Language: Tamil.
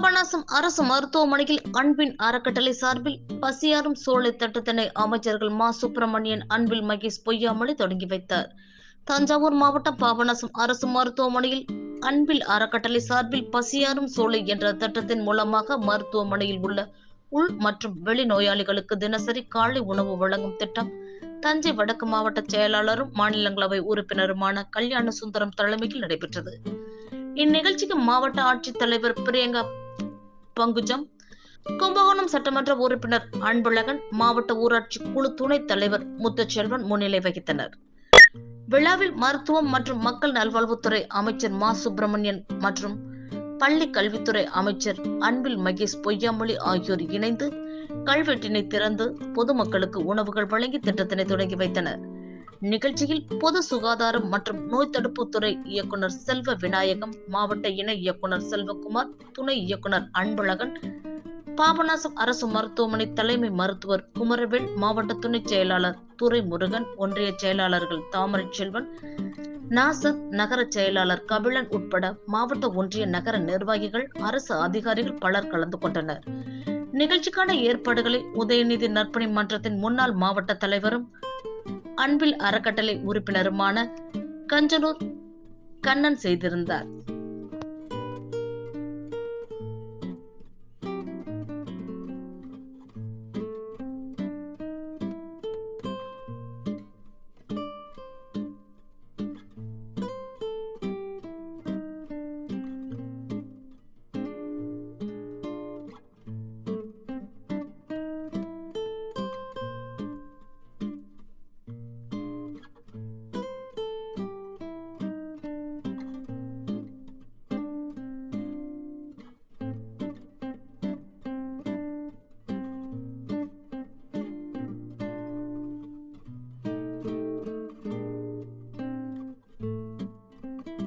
பாபநாசம் அரசு மருத்துவமனையில் அன்பின் அறக்கட்டளை சார்பில் பசியாரும் சோலை திட்டத்தினை அமைச்சர்கள் மா. சுப்பிரமணியன் அன்பில் மகேஷ் பொய்யாமொழி தொடங்கி வைத்தார். தஞ்சாவூர் மாவட்டம் பாபநாசம் அரசு மருத்துவமனையில் அன்பில் அறக்கட்டளை சார்பில் பசியாரும் சோலை என்ற திட்டத்தின் மூலமாக மருத்துவமனையில் உள்ள உள் மற்றும் வெளி நோயாளிகளுக்கு தினசரி காலை உணவு வழங்கும் திட்டம் தஞ்சை வடக்கு மாவட்ட செயலாளரும் மாநிலங்களவை உறுப்பினருமான கல்யாண சுந்தரம் தலைமையில் நடைபெற்றது. இந்நிகழ்ச்சிக்கு மாவட்ட ஆட்சித்தலைவர் பிரியங்கா பங்குஜம். கும்பகோணம் சட்டமன்ற உறுப்பினர் அன்பழகன் மாவட்ட ஊராட்சி குழு துணைத் தலைவர் முத்துச்செல்வன் முன்னிலை வகித்தனர். விழாவில் மருத்துவம் மற்றும் மக்கள் நல்வாழ்வுத்துறை அமைச்சர் மா. சுப்பிரமணியன் மற்றும் பள்ளி கல்வித்துறை அமைச்சர் அன்பில் மகேஷ் பொய்யாமொழி ஆகியோர் இணைந்து கல்வெட்டினை திறந்து பொதுமக்களுக்கு உணவுகள் வழங்கி திட்டத்தினை தொடங்கி வைத்தனர். நிகழ்ச்சியில் பொது சுகாதாரம் மற்றும் நோய் தடுப்பு துறை இயக்குனர் செல்வ விநாயகம் மாவட்ட இணை இயக்குனர் செல்வகுமார் துணை இயக்குனர் அன்பழகன் பாபநாசம் அரசு மருத்துவமனை தலைமை மருத்துவர் குமரவேல் மாவட்ட துணை செயலாளர் துரை முருகன் ஒன்றிய செயலாளர்கள் தாமரை செல்வன் நாசர் நகர செயலாளர் கபிலன் உட்பட மாவட்ட ஒன்றிய நகர நிர்வாகிகள் அரசு அதிகாரிகள் பலர் கலந்து கொண்டனர். நிகழ்ச்சிக்கான ஏற்பாடுகளை உதயநிதி நற்பணி மன்றத்தின் முன்னாள் மாவட்ட தலைவரும் அன்பில் அறக்கட்டளை உறுப்பினருமான கஞ்சனூர் கண்ணன் செய்திருந்தார்.